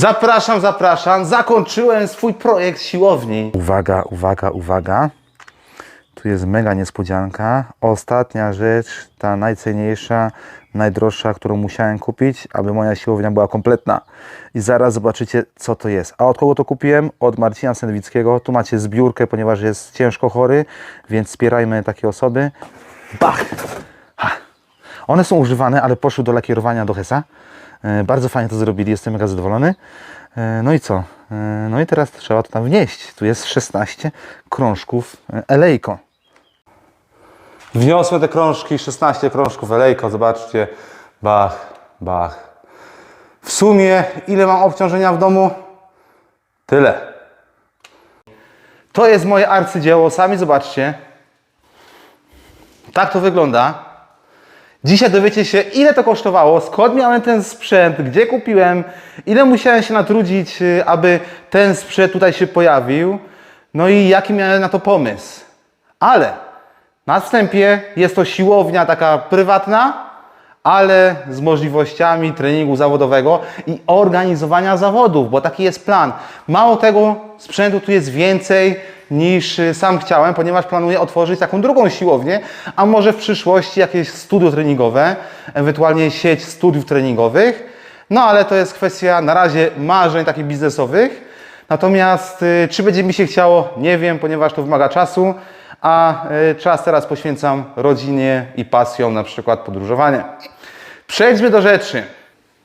Zapraszam, zapraszam. Zakończyłem swój projekt siłowni. Uwaga, uwaga, uwaga. Tu jest mega niespodzianka. Ostatnia rzecz, ta najcenniejsza, najdroższa, którą musiałem kupić, aby moja siłownia była kompletna. I zaraz zobaczycie, co to jest. A od kogo to kupiłem? Od Marcina Sendwickiego. Tu macie zbiórkę, ponieważ jest ciężko chory, więc wspierajmy takie osoby. Bach! One są używane, ale poszły do lakierowania do Hesa. E, Bardzo fajnie to zrobili, jestem mega zadowolony. E, No i co? E, No i teraz trzeba to tam wnieść. Tu jest 16 krążków Elejko. Wniosłem te krążki, 16 krążków Elejko, zobaczcie. Bach, bach. W sumie ile mam obciążenia w domu? Tyle. To jest moje arcydzieło, sami zobaczcie. Tak to wygląda. Dzisiaj dowiecie się, ile to kosztowało, skąd miałem ten sprzęt, gdzie kupiłem, ile musiałem się natrudzić, y, aby ten sprzęt tutaj się pojawił, no i jaki miałem na to pomysł. Ale na wstępie jest to siłownia taka prywatna, ale z możliwościami treningu zawodowego i organizowania zawodów, bo taki jest plan. Mało tego, sprzętu tu jest więcej niż y, sam chciałem, ponieważ planuję otworzyć taką drugą siłownię, a może w przyszłości jakieś studio treningowe, ewentualnie sieć studiów treningowych. No ale to jest kwestia na razie marzeń takich biznesowych. Natomiast y, czy będzie mi się chciało, nie wiem, ponieważ to wymaga czasu, a y, czas teraz poświęcam rodzinie i pasją, na przykład podróżowanie. Przejdźmy do rzeczy.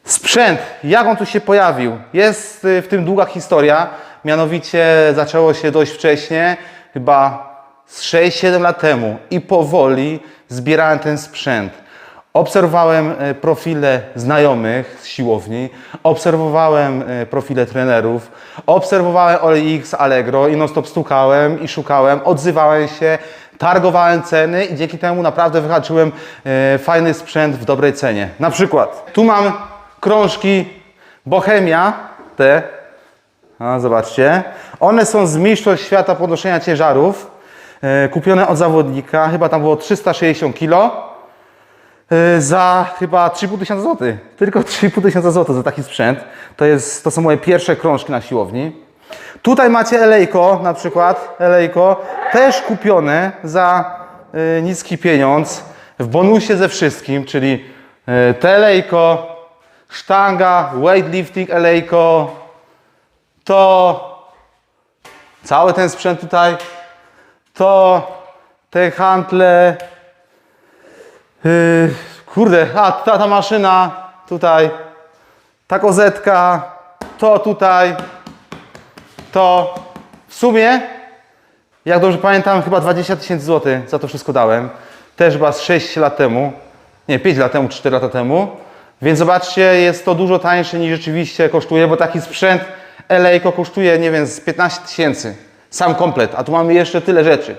Sprzęt, jak on tu się pojawił? Jest w tym długa historia, mianowicie zaczęło się dość wcześnie, chyba z 6-7 lat temu i powoli zbierałem ten sprzęt. Obserwowałem e, profile znajomych z siłowni, obserwowałem e, profile trenerów, obserwowałem OLX, Allegro i non stop stukałem i szukałem, odzywałem się, targowałem ceny i dzięki temu naprawdę wyhaczyłem e, fajny sprzęt w dobrej cenie. Na przykład, tu mam krążki Bohemia, te, a, zobaczcie, one są z Mistrzostw Świata podnoszenia ciężarów, e, kupione od zawodnika, chyba tam było 360 kg. Y, za chyba 3,5 tysiąca złotych. Tylko 3,5 tysiąca złotych za taki sprzęt. To, jest, to są moje pierwsze krążki na siłowni. Tutaj macie Elejko na przykład. Elejko też kupione za y, niski pieniądz. W bonusie ze wszystkim, czyli y, te Elejko, sztanga, weightlifting Elejko, to cały ten sprzęt tutaj, to te hantle, Yy, kurde, a ta, ta maszyna tutaj, ta kozetka, to tutaj, to w sumie, jak dobrze pamiętam, chyba 20 tysięcy złotych za to wszystko dałem. Też chyba z 6 lat temu, nie, 5 lat temu, 4 lata temu. Więc zobaczcie, jest to dużo tańsze niż rzeczywiście kosztuje, bo taki sprzęt Elejko kosztuje, nie wiem, z 15 tysięcy. Sam komplet, a tu mamy jeszcze tyle rzeczy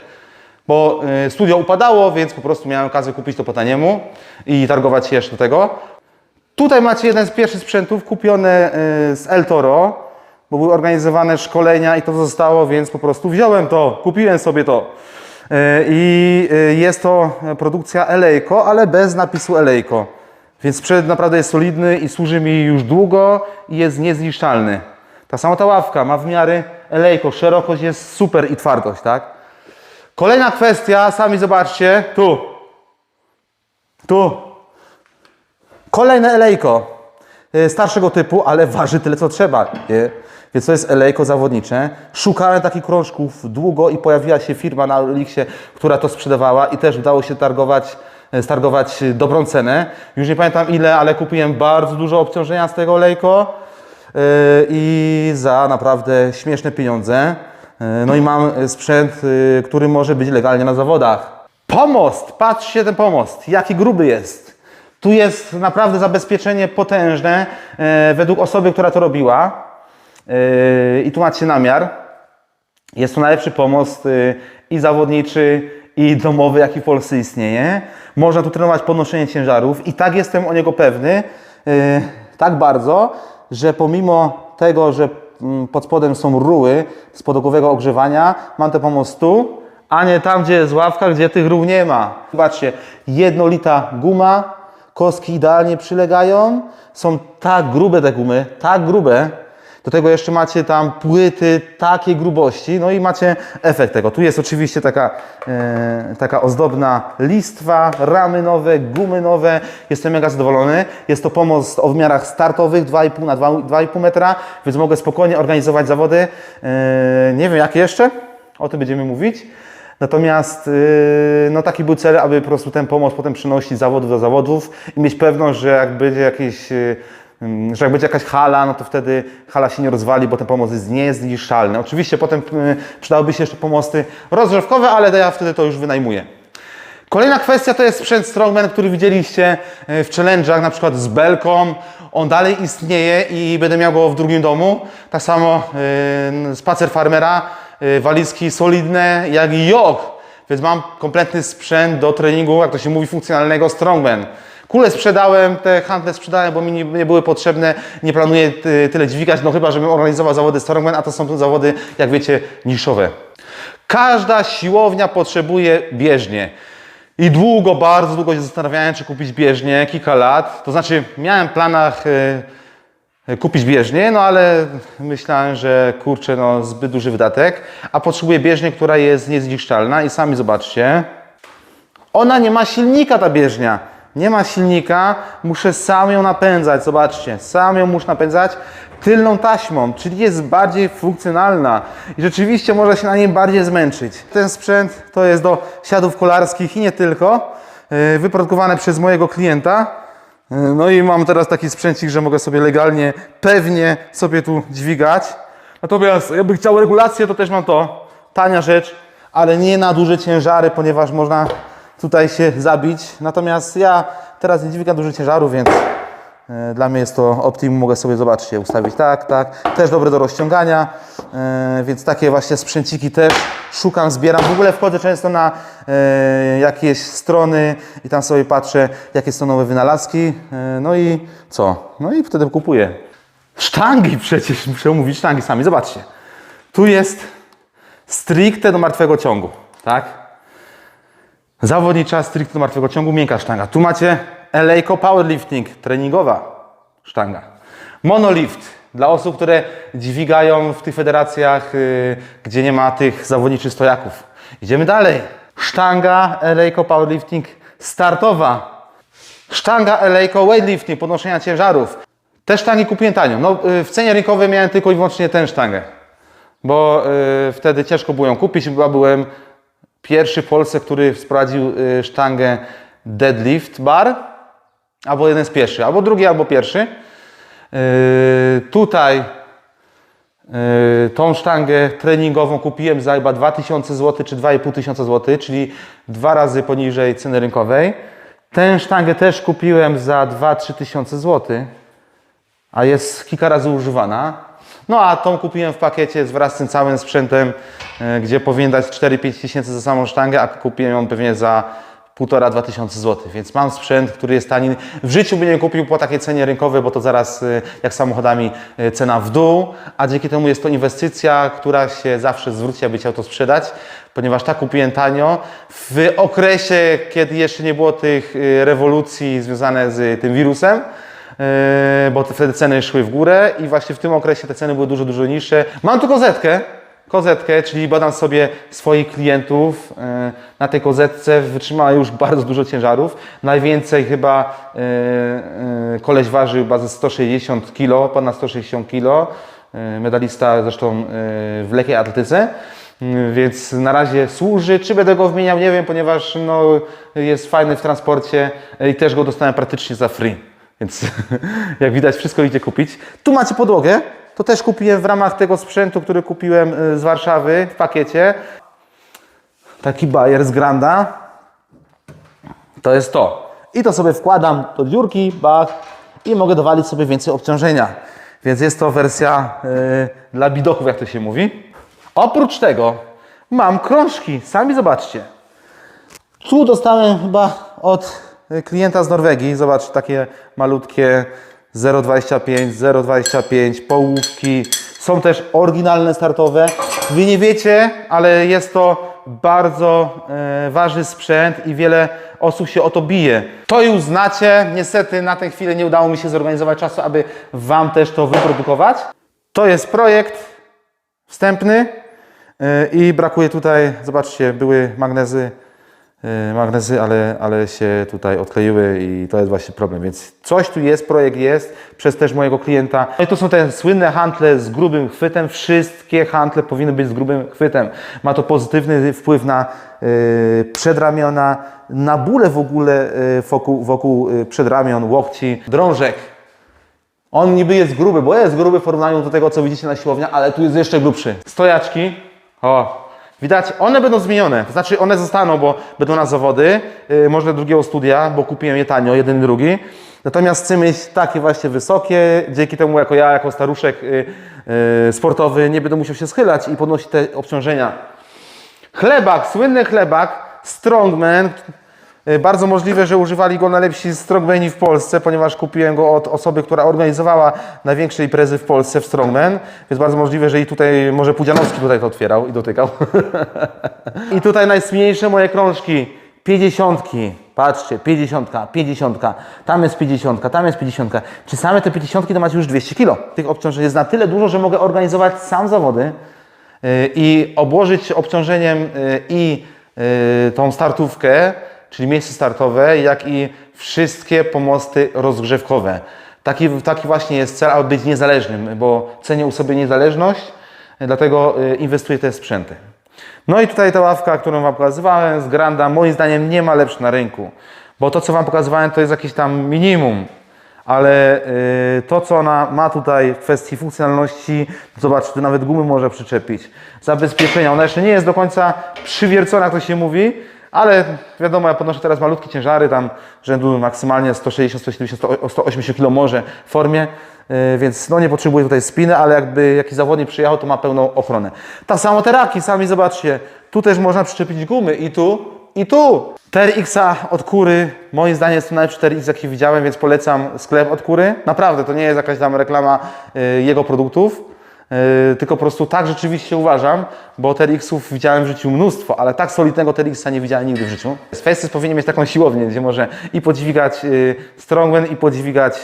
bo y, studio upadało, więc po prostu miałem okazję kupić to po taniemu i targować się jeszcze do tego. Tutaj macie jeden z pierwszych sprzętów kupiony y, z El Toro, bo były organizowane szkolenia i to zostało, więc po prostu wziąłem to, kupiłem sobie to. Y, I jest to produkcja Elejko, ale bez napisu Elejko. Więc sprzęt naprawdę jest solidny i służy mi już długo i jest niezniszczalny. Ta sama ta ławka ma w miarę Elejko, szerokość jest super i twardość, tak? Kolejna kwestia, sami zobaczcie, tu. Tu. Kolejne elejko. y, Starszego typu, ale waży tyle co trzeba. Nie? Więc to jest elejko zawodnicze. Szukałem takich krążków długo i pojawiła się firma na Elixie, która to sprzedawała i też udało się targować, y, stargować dobrą cenę. Już nie pamiętam ile, ale kupiłem bardzo dużo obciążenia z tego olejko i za naprawdę śmieszne pieniądze. Yy, No i mam sprzęt, y, który może być legalnie na zawodach. Pomost! Patrzcie ten pomost, jaki gruby jest. Tu jest naprawdę zabezpieczenie potężne e, według osoby, która to robiła. E, I tu macie namiar. Jest to najlepszy pomost i zawodniczy, i domowy, jaki w Polsce istnieje. Można tu trenować podnoszenie ciężarów i tak jestem o niego pewny, tak bardzo, że pomimo tego, że mm, pod spodem są ruły z podogowego ogrzewania, mam ten pomost tu, a nie tam, gdzie jest ławka, gdzie tych rów nie ma. Zobaczcie, jednolita guma, kostki idealnie przylegają, są tak grube te gumy, tak grube, Do tego jeszcze macie tam płyty takiej grubości, no i macie efekt tego. Tu jest oczywiście taka, e, taka ozdobna listwa, ramy nowe, gumy nowe. Jestem mega zadowolony. Jest to pomost o wymiarach startowych 2,5 na 2,5 metra, więc mogę spokojnie organizować zawody. E, nie wiem jakie jeszcze, o tym będziemy mówić. Natomiast yy, no taki był cel, aby po prostu ten pomost potem przynosić z zawodów do zawodów i mieć pewność, że jak będzie jakieś, yy, że jak będzie jakaś hala, no to wtedy hala się nie rozwali, bo ten pomost jest, nie jest zniszczalny. Oczywiście potem yy, przydałyby się jeszcze pomosty rozgrzewkowe, ale ja wtedy to już wynajmuję. Kolejna kwestia to jest sprzęt Strongman, który widzieliście e, w challenge'ach, na przykład z belką. On dalej istnieje i będę miał go w drugim domu. Tak samo yy, spacer farmera, yy, walizki solidne, jak i jog. Więc mam kompletny sprzęt do treningu, jak to się mówi, funkcjonalnego Strongman. Kule sprzedałem, te handle sprzedałem, bo mi nie, nie były potrzebne. Nie planuję ty, tyle dźwigać, no chyba, żebym organizował zawody Strongman, a to są zawody, jak wiecie, niszowe. Każda siłownia potrzebuje bieżnie. I długo, bardzo długo się zastanawiałem, czy kupić bieżnię, kilka lat. To znaczy, miałem planach e, kupić bieżnię, no ale myślałem, że kurczę, no zbyt duży wydatek, a potrzebuję bieżnię, która jest niezniszczalna i sami zobaczcie. Ona nie ma silnika, ta bieżnia. Nie ma silnika, muszę sam ją napędzać, zobaczcie, sam ją muszę napędzać tylną taśmą, czyli jest bardziej funkcjonalna i rzeczywiście można się na niej bardziej zmęczyć. Ten sprzęt to jest do siadów kolarskich i nie tylko, yy, wyprodukowany przez mojego klienta. No i mam teraz taki sprzęcik, że mogę sobie legalnie, pewnie sobie tu dźwigać. Natomiast jakby chciał regulację, to też mam to. Tania rzecz, ale nie na duże ciężary, ponieważ można tutaj się zabić. Natomiast ja teraz nie dźwigam dużych ciężarów, więc dla mnie jest to optimum. Mogę sobie, zobaczcie, ustawić tak, tak. Też dobre do rozciągania, e, więc takie właśnie sprzęciki też szukam, zbieram. W ogóle wchodzę często na e, jakieś strony i tam sobie patrzę, jakie są nowe wynalazki. E, no i co? No i wtedy kupuję. Sztangi przecież, muszę mówić sztangi sami. Zobaczcie. Tu jest stricte do martwego ciągu, tak? Zawodnicza stricte do martwego ciągu, miękka sztanga. Tu macie Eleiko Powerlifting, treningowa sztanga. Monolift dla osób, które dźwigają w tych federacjach, yy, gdzie nie ma tych zawodniczych stojaków. Idziemy dalej. Sztanga Eleiko Powerlifting startowa. Sztanga Eleiko Weightlifting, podnoszenia ciężarów. Te sztangi kupiłem tanio. No, yy, w cenie rynkowej miałem tylko i wyłącznie tę sztangę bo y, wtedy ciężko było ją kupić. Chyba byłem pierwszy w Polsce, który wprowadził y, sztangę deadlift bar, albo jeden z pierwszych, albo drugi, albo pierwszy. Y, tutaj y, tą sztangę treningową kupiłem za chyba 2000 zł czy 2500 zł, czyli dwa razy poniżej ceny rynkowej. Tę sztangę też kupiłem za 2-3 tysiące zł a jest kilka razy używana. No a tą kupiłem w pakiecie wraz z tym całym sprzętem, e, gdzie powinien dać 4-5 tysięcy za samą sztangę, a kupiłem ją pewnie za 1,5-2 tysiące złotych, więc mam sprzęt, który jest tani. W życiu bym nie kupił po takiej cenie rynkowej, bo to zaraz e, jak samochodami e, cena w dół, a dzięki temu jest to inwestycja, która się zawsze zwróci, aby chciał to sprzedać, ponieważ tak kupiłem tanio. W okresie, kiedy jeszcze nie było tych e, rewolucji związanych z tym wirusem, bo te- wtedy ceny szły w górę i właśnie w tym okresie te ceny były dużo, dużo niższe. Mam tu kozetkę, kozetkę, czyli badam sobie swoich klientów. Yy, Na tej kozetce wytrzymała już bardzo dużo ciężarów. Najwięcej chyba yy, yy, koleś ważył chyba ze 160 kg, ponad 160 kg. Medalista zresztą w lekkiej atletyce. Yy, Więc na razie służy. Czy będę go wymieniał, nie wiem, ponieważ no, jest fajny w transporcie i też go dostałem praktycznie za free. Więc jak widać, wszystko idzie kupić. Tu macie podłogę. To też kupiłem w ramach tego sprzętu, który kupiłem y, z Warszawy w pakiecie. Taki bajer z Granda. To jest to. I to sobie wkładam do dziurki, bach, i mogę dowalić sobie więcej obciążenia. Więc jest to wersja y, dla bidoków, jak to się mówi. Oprócz tego mam krążki. Sami zobaczcie. Tu dostałem chyba od y, klienta z Norwegii. Zobacz, takie malutkie 0,25, 0,25, połówki. Są też oryginalne startowe. Wy nie wiecie, ale jest to bardzo e, ważny sprzęt i wiele osób się o to bije. To już znacie. Niestety na tę chwilę nie udało mi się zorganizować czasu, aby Wam też to wyprodukować. To jest projekt wstępny yy, i brakuje tutaj, zobaczcie, były magnezy, magnezy, ale, ale się tutaj odkleiły i to jest właśnie problem. Więc coś tu jest, projekt jest, przez też mojego klienta. No i to są te słynne hantle z grubym chwytem. Wszystkie hantle powinny być z grubym chwytem. Ma to pozytywny wpływ na yy, przedramiona, na bóle w ogóle yy, wokół, wokół przedramion, łokci, drążek. On niby jest gruby, bo jest gruby w porównaniu do tego, co widzicie na siłowni, ale tu jest jeszcze grubszy. Stojaczki. O, widać, one będą zmienione. To znaczy, one zostaną, bo będą na zawody, yy, może drugiego studia, bo kupiłem je tanio, jeden i drugi. Natomiast chcę mieć takie właśnie wysokie, dzięki temu jako ja, jako staruszek yy, yy, sportowy, nie będę musiał się schylać i podnosić te obciążenia. Chlebak, słynny chlebak, Strongman. Y, Bardzo możliwe, że używali go najlepsi strongmeni w Polsce, ponieważ kupiłem go od osoby, która organizowała największe imprezy w Polsce w Strongman, więc bardzo możliwe, że i tutaj, może Pudzianowski tutaj to otwierał i dotykał. I tutaj najsmniejsze moje krążki, 50. Patrzcie, 50, 50, tam jest 50, tam jest 50. Czy same te 50 to macie już 200 kg? Tych obciążeń jest na tyle dużo, że mogę organizować sam zawody y, i obłożyć obciążeniem y, i tą startówkę, czyli miejsce startowe, jak i wszystkie pomosty rozgrzewkowe. Taki, taki właśnie jest cel, aby być niezależnym, bo cenię u sobie niezależność, dlatego y, inwestuję te sprzęty. No i tutaj ta ławka, którą Wam pokazywałem z Granda, moim zdaniem nie ma lepszy na rynku, bo to, co Wam pokazywałem, to jest jakieś tam minimum, ale y, to, co ona ma tutaj w kwestii funkcjonalności, zobaczcie, tu nawet gumy może przyczepić, zabezpieczenia, ona jeszcze nie jest do końca przywiercona, jak to się mówi, ale wiadomo, ja podnoszę teraz malutkie ciężary, tam rzędu maksymalnie 160, 170, 100, 180 kg może w formie, yy, więc no nie potrzebuję tutaj spiny, ale jakby jakiś zawodnik przyjechał, to ma pełną ochronę. Tak samo te raki, sami zobaczcie, tu też można przyczepić gumy i tu, i tu. TRX-a od Kury, moim zdaniem jest to najlepszy TRX, jaki widziałem, więc polecam sklep od Kury. Naprawdę, to nie jest jakaś tam reklama yy, jego produktów. Yy, tylko po prostu tak rzeczywiście uważam, bo TRX-ów widziałem w życiu mnóstwo, ale tak solidnego TRX-a nie widziałem nigdy w życiu. Festus powinien mieć taką siłownię, gdzie może i podźwigać yy, strongman, i podźwigać yy,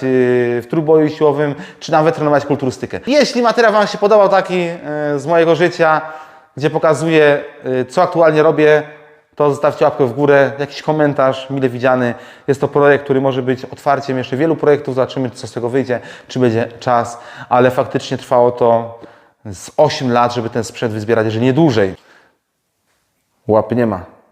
w trójboju siłowym, czy nawet trenować kulturystykę. Jeśli materiał Wam się podobał taki z mojego życia, gdzie pokazuję, co aktualnie robię, to zostawcie łapkę w górę, jakiś komentarz mile widziany. Jest to projekt, który może być otwarciem jeszcze wielu projektów. Zobaczymy, co z tego wyjdzie, czy będzie czas, ale faktycznie trwało to z 8 lat, żeby ten sprzęt wyzbierać, jeżeli nie dłużej. Łapy nie ma.